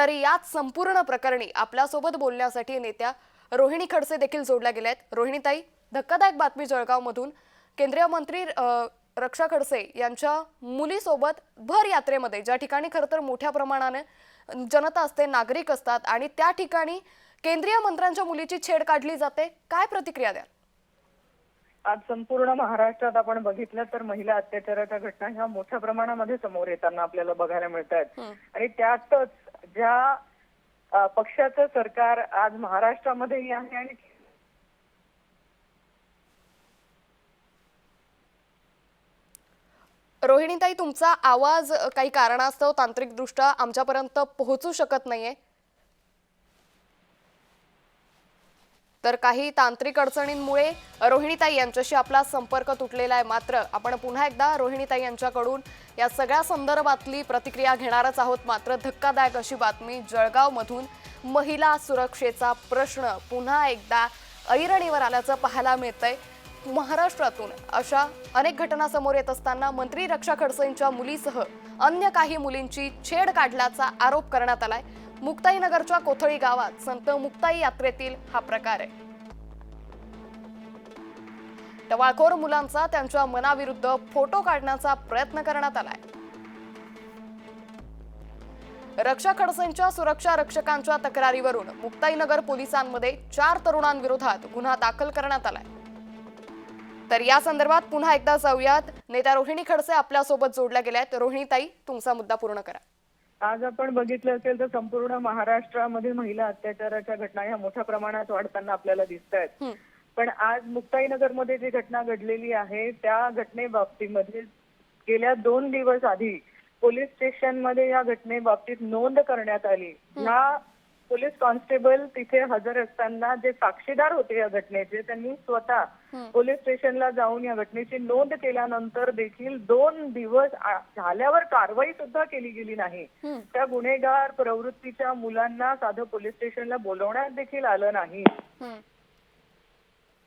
तर याच संपूर्ण प्रकरणी आपल्यासोबत बोलण्यासाठी नेत्या रोहिणी खडसे देखील जोडल्या गेल्या आहेत. रोहिणीताई धक्कादायक बातमी जळगावमधून. केंद्रीय मंत्री रक्षा खडसे यांच्या मुलीसोबत भर यात्रेमध्ये ज्या ठिकाणी खरं तर मोठ्या प्रमाणाने जनता असते नागरिक असतात आणि त्या ठिकाणी केंद्रीय मंत्र्यांच्या मुलीची छेड काढली जाते काय प्रतिक्रिया द्याल? आज संपूर्ण महाराष्ट्रात आपण बघितलं तर महिला अत्याचाराच्या घटना ह्या मोठ्या प्रमाणामध्ये समोर येताना आपल्याला बघायला मिळत आहेत आणि त्यातच ज्या पक्षाचं सरकार आज महाराष्ट्रामध्येही आहे आणि रोहिणीताई तुमचा आवाज काही कारणास्तव तांत्रिकदृष्ट्या आमच्यापर्यंत पोहोचू शकत नाहीये. तर काही तांत्रिक अडचणींमुळे रोहिणीताई यांच्याशी आपला संपर्क तुटलेला आहे. मात्र आपण पुन्हा एकदा रोहिणीताई यांच्याकडून या सगळ्या संदर्भातली प्रतिक्रिया घेणारच आहोत. मात्र धक्कादायक अशी बातमी जळगावमधून महिला सुरक्षेचा प्रश्न पुन्हा एकदा ऐरणीवर आल्याचं पाहायला मिळतंय. महाराष्ट्रातून अशा अनेक घटना समोर येत असताना मंत्री रक्षा खडसेंच्या मुलीसह अन्य काही मुलींची छेड काढल्याचा आरोप करण्यात आलाय. मुक्ताईनगरच्या कोथळी गावात संत मुक्ताई यात्रेतील हा प्रकार आहे. टवाळखोर मुलांचा त्यांच्या मनाविरुद्ध फोटो काढण्याचा प्रयत्न करण्यात आलाय. रक्षा खडसेंच्या सुरक्षा रक्षकांच्या तक्रारीवरून मुक्ताईनगर पोलिसांमध्ये चार तरुणांविरोधात गुन्हा दाखल करण्यात आलाय. तर या संदर्भात पुन्हा एकदा जाऊयात. नेत्या रोहिणी खडसे आपल्यासोबत जोडल्या गेल्या आहेत रोहिणीताई तुमचा मुद्दा पूर्ण करा. आज आपण बघितलं असेल तर संपूर्ण महाराष्ट्रामध्ये महिला अत्याचाराच्या घटना ह्या मोठ्या प्रमाणात वाढताना आपल्याला दिसत आहेत. पण आज मुक्ताईनगरमध्ये जी घटना घडलेली आहे त्या घटनेबाबतीमध्ये गेल्या दोन दिवस आधी पोलीस स्टेशनमध्ये या घटनेबाबतीत नोंद करण्यात आली. ह्या पोलीस कॉन्स्टेबल तिथे हजर असताना जे साक्षीदार होते या घटनेचे त्यांनी स्वतः पोलीस स्टेशनला जाऊन या घटनेची नोंद केल्यानंतर देखील दोन दिवस झाल्यावर कारवाई सुद्धा केली गेली नाही. त्या गुन्हेगार प्रवृत्तीच्या मुलांना साधं पोलीस स्टेशनला बोलवण्यात देखील आलं नाही.